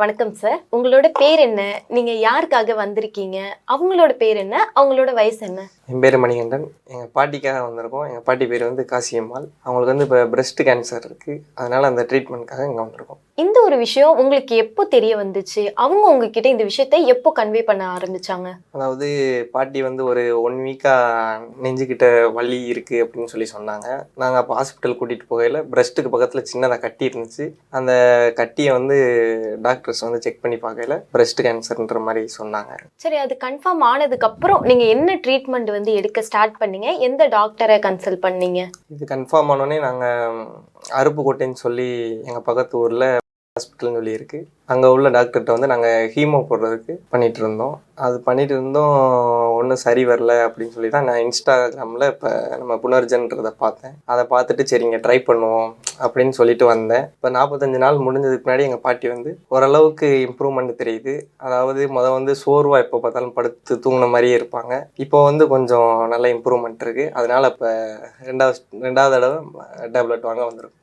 வணக்கம் சார் உங்களோட பேர் என்ன? நீங்க யாருக்காக வந்திருக்கீங்க? அவங்களோட பேர் என்ன? அவங்களோட வயசு என்ன? என் பேர் மணிகண்டன். எங்கள் பாட்டிக்காக வந்திருக்கோம். எங்கள் பாட்டி பேர் வந்து காசியம்மாள். அவங்களுக்கு வந்து இப்போ பிரஸ்ட் கேன்சர் இருக்குது அதனால் அந்த ட்ரீட்மெண்ட்காக இங்கே வந்திருக்கோம். இந்த ஒரு விஷயம் உங்களுக்கு எப்போ தெரிய வந்துச்சு? அவங்க உங்ககிட்ட இந்த விஷயத்தை எப்போ கன்வே பண்ண ஆரம்பிச்சாங்க? அதாவது பாட்டி வந்து ஒரு ஒன் வீக்காக நெஞ்சுக்கிட்ட வலி இருக்குது அப்படின்னு சொல்லி சொன்னாங்க. நாங்கள் அப்போ ஹாஸ்பிட்டல் கூட்டிகிட்டு போகையில் பிரஸ்ட்டுக்கு பக்கத்தில் சின்னதாக கட்டி இருந்துச்சு. அந்த கட்டியை வந்து டாக்டர்ஸ் வந்து செக் பண்ணி பார்க்கையில பிரஸ்ட் கேன்சர்ன்ற மாதிரி சொன்னாங்க. சரி அது கன்ஃபார்ம் ஆனதுக்கு அப்புறம் நீங்க என்ன ட்ரீட்மெண்ட் வந்து எடுக்க ஸ்டார்ட் பண்ணீங்க? எந்த டாக்டரை கன்சல்ட் பண்ணீங்க? இது கன்ஃபார்ம் ஆனோடனே நாங்கள் அருப்புக்கோட்டைன்னு சொல்லி எங்கள் பக்கத்து ஊரில் ஹாஸ்பிட்டல்னு சொல்லி இருக்குது அங்கே உள்ள டாக்டர்கிட்ட வந்து நாங்கள் ஹீமோ போடுறதுக்கு பண்ணிட்டு இருந்தோம். அது பண்ணிட்டு இருந்தோம் ஒன்றும் சரி வரல அப்படின்னு சொல்லி தான் நான் இன்ஸ்டாகிராமில் இப்போ நம்ம புனர்ஜன்றதை பார்த்தேன். அதை பார்த்துட்டு சரிங்க ட்ரை பண்ணுவோம் அப்படின்னு சொல்லிட்டு வந்தேன். இப்போ நாற்பத்தஞ்சு நாள் முடிஞ்சதுக்கு முன்னாடி எங்கள் பாட்டி வந்து ஓரளவுக்கு இம்ப்ரூவ்மெண்ட் தெரியுது. அதாவது மொதல் வந்து சோர்வாக எப்போ பார்த்தாலும் படுத்து தூங்கின மாதிரியே இருப்பாங்க. இப்போ வந்து கொஞ்சம் நல்ல இம்ப்ரூவ்மெண்ட் இருக்குது அதனால் இப்போ ரெண்டாவது ரெண்டாவது தடவை டேப்லெட் வாங்க வந்திருக்கும்.